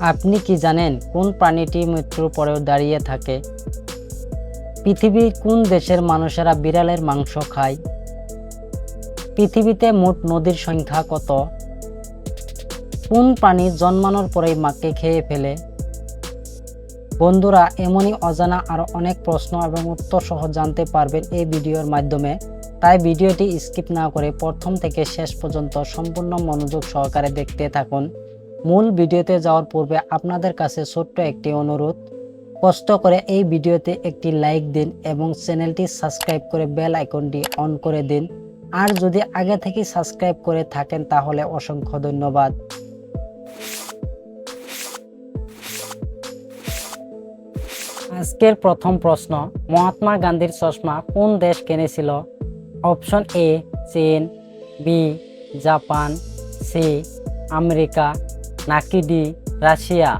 আপনি কি জানেন কোন প্রাণীটি মৃত্যুর পরেও দাঁড়িয়ে থাকে? পৃথিবীর কোন দেশের মানুষেরা বিড়ালের মাংস খায়? পৃথিবীতে মোট নদীর সংখ্যা কত? কোন প্রাণী জন্মানোর পরেই মাকে খেয়ে ফেলে? বন্ধুরা, এমনই অজানা আরও অনেক প্রশ্ন এবং উত্তর সহ জানতে পারবেন এই ভিডিওর মাধ্যমে। তাই ভিডিওটি স্কিপ না করে প্রথম থেকে শেষ পর্যন্ত সম্পূর্ণ মনোযোগ সহকারে দেখতে থাকুন। মূল ভিডিওতে যাওয়ার পূর্বে আপনাদের কাছে ছোট্ট একটি অনুরোধ। কষ্ট করে এই ভিডিওতে একটি লাইক দিন এবং চ্যানেলটি সাবস্ক্রাইব করে বেল আইকনটি অন করে দিন। আর যদি আগে থেকে সাবস্ক্রাইব করে থাকেন তাহলে অসংখ্য ধন্যবাদ। আজকের প্রথম প্রশ্ন, মহাত্মা গান্ধীর চশমা কোন দেশ কিনেছিল? অপশন এ, চীন, বি, জাপান, সি, আমেরিকা। নাকি ডি, রাশিয়া?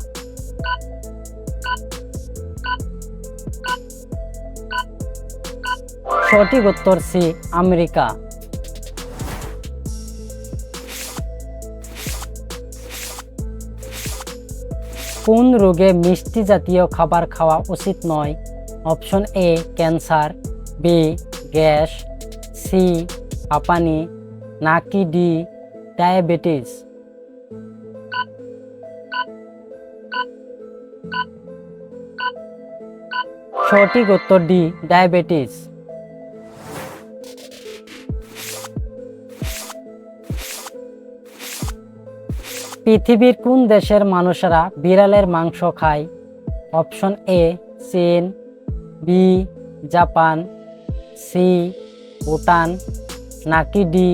সঠিক উত্তর সি, আমেরিকা। কোন রোগে মিষ্টি জাতীয় খাবার খাওয়া উচিত নয়? Option A, cancer, B, gas, C, হাঁপানি, নাকি ডি, ডায়াবেটিস? সঠিক উত্তর ডি, ডায়াবেটিস। পৃথিবীর কোন দেশের মানুষেরা বিড়ালের মাংস খায়? অপশন এ, চীন, বি, জাপান, সি, ভুটান, নাকি ডি,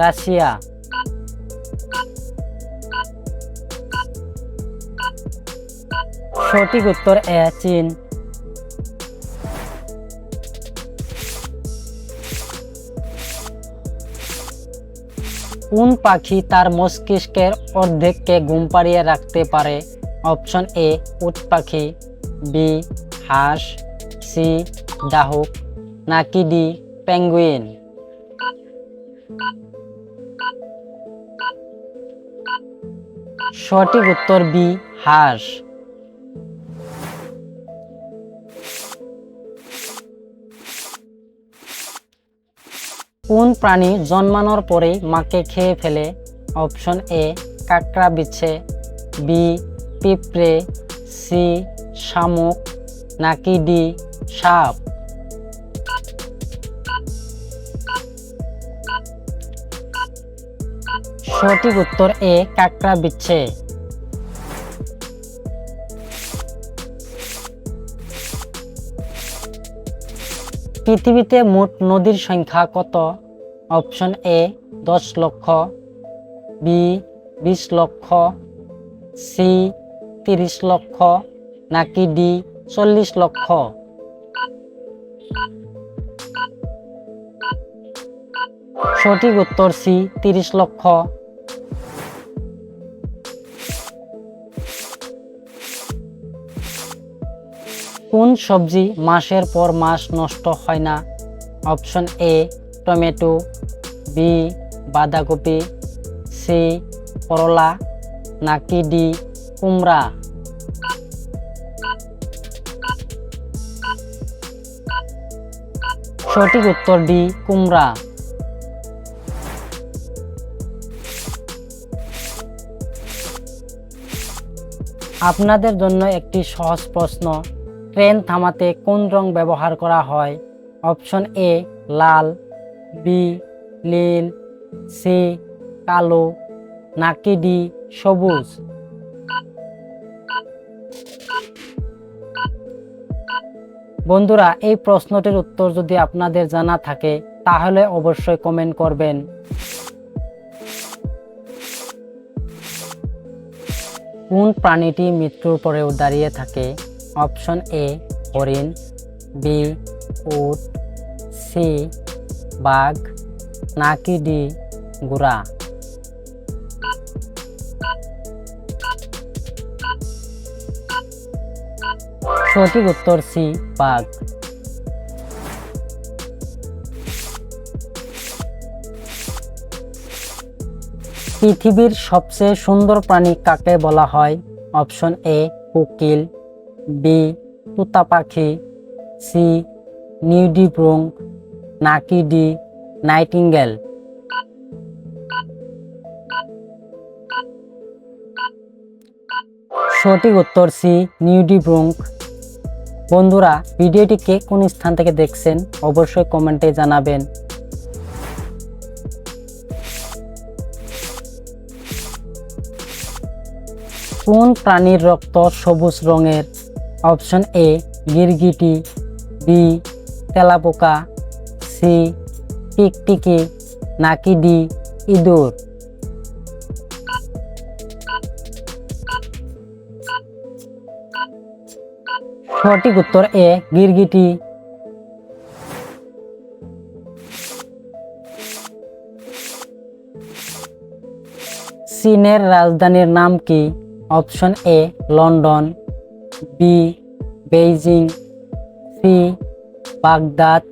রাশিয়া? সঠিক উত্তর এ, চীন। কোন পাখি তার মস্তিষ্কের অর্ধেককে ঘুম পাড়িয়ে রাখতে পারে? অপশন এ, উট পাখি, বি, হাঁস, সি, ডাহুক, নাকি ডি, পেঙ্গুইন? সঠিক উত্তর বি, হাঁস। কোন প্রাণী জন্মানোর পরেই মাকে খেয়ে ফেলে? অপশন এ কাঁকড়া বিছে বি, পিঁপড়ে, সি, শামুক, নাকি ডি, সাপ? সঠিক উত্তর এ কাঁকড়া বিচ্ছে পৃথিবীতে মোট নদীর সংখ্যা কত? অপশন এ দশ লক্ষ বি বিশ লক্ষ সি তিরিশ লক্ষ, নাকি ডি চল্লিশ লক্ষ? সঠিক উত্তর সি তিরিশ লক্ষ। কোন সবজি মাসের পর মাস নষ্ট হয় না? অপশন এ, টমেটো, বি, বাঁধাকপি, সি, করলা, নাকি ডি, কুমড়া? সঠিক উত্তর ডি, কুমড়া। আপনাদের জন্য একটি সহজ প্রশ্ন। ট্রেন থামাতে কোন রং ব্যবহার করা হয়? অপশন এ, লাল, বি, নীল, সি, কালো, নাকি ডি, সবুজ? বন্ধুরা, এই প্রশ্নটির উত্তর যদি আপনাদের জানা থাকে, তাহলে অবশ্যই কমেন্ট করবেন। কোন প্রাণীটি মৃত্যুর পরেও দাঁড়িয়ে থাকে? অপশন এ হরিণ বি, উট, সি, বাঘ, নাকি ডি গুড়া সঠিক উত্তর সি, বাঘ। পৃথিবীর সবচেয়ে সুন্দর প্রাণী কাকে বলা হয়? অপশন এ কোকিল বি তুতা পাখি সি নিউ নিউডিব্রুং নাকি ডি নাইটিঙ্গেল। সঠিক উত্তর সি নিউ নিউডিব্রুং বন্ধুরা, ভিডিওটি কে কোন স্থান থেকে দেখছেন, অবশ্যই কমেন্টে জানাবেন। কোন প্রাণীর রক্ত সবুজ রঙের? অপশন এ, গিরগিটি, বি, তেলাপোকা, সি টিকটিকি নাকি ডি, ইঁদুর। সঠিক উত্তর এ, গিরগিটি। চীনের রাজধানীর নাম কি? Option A, London. B, Beijing, C, Baghdad,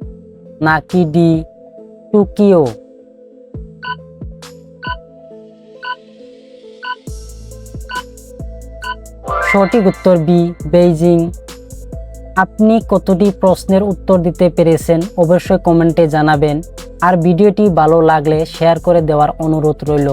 নাকি ডি, টোকিও। সঠিক উত্তর বি, বেইজিং। আপনি কতটি প্রশ্নের উত্তর দিতে পেরেছেন অবশ্যই কমেন্টে জানাবেন। আর ভিডিওটি ভালো লাগলে শেয়ার করে দেওয়ার অনুরোধ রইল।